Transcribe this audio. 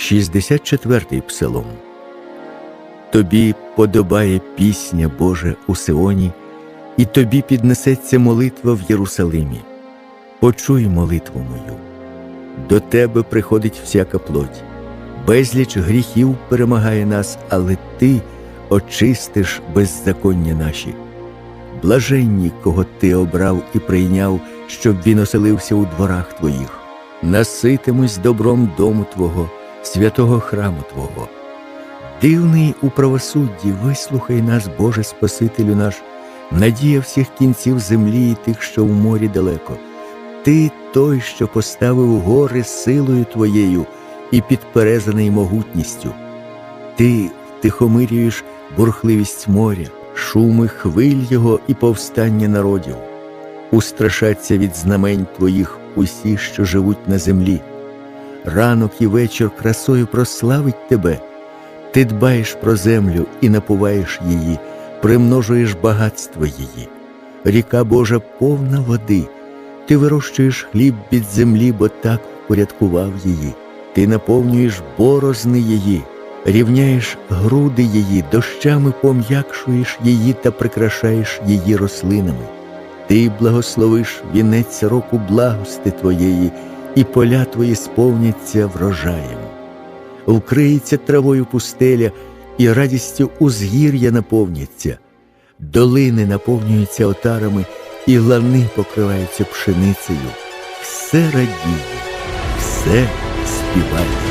64-й псалом. Тобі подобає пісня Боже у Сионі, і тобі піднесеться молитва в Єрусалимі. Почуй молитву мою. До тебе приходить всяка плоть. Безліч гріхів перемагає нас, але ти очистиш беззаконня наші. Блаженні, кого ти обрав і прийняв, щоб він оселився у дворах твоїх. Наситимось добром дому Твого, святого храму Твого. Дивний у правосудді, вислухай нас, Боже Спасителю наш, надія всіх кінців землі і тих, що в морі далеко. Ти той, що поставив гори силою Твоєю і підперезаний могутністю. Ти втихомирюєш бурхливість моря, шуми хвиль його і повстання народів. Устрашаться від знамень Твоїх усі, що живуть на землі. Ранок і вечір красою прославить Тебе. Ти дбаєш про землю і напуваєш її, примножуєш багатство її. Ріка Божа повна води. Ти вирощуєш хліб від землі, бо так впорядкував її. Ти наповнюєш борозни її, рівняєш груди її, дощами пом'якшуєш її та прикрашаєш її рослинами. Ти благословиш вінець року благости Твоєї, і поля Твої сповняться врожаєм. Вкриється травою пустеля, і радістю узгір'я наповняться, долини наповнюються отарами, і лани покриваються пшеницею. Все радіє, все співає.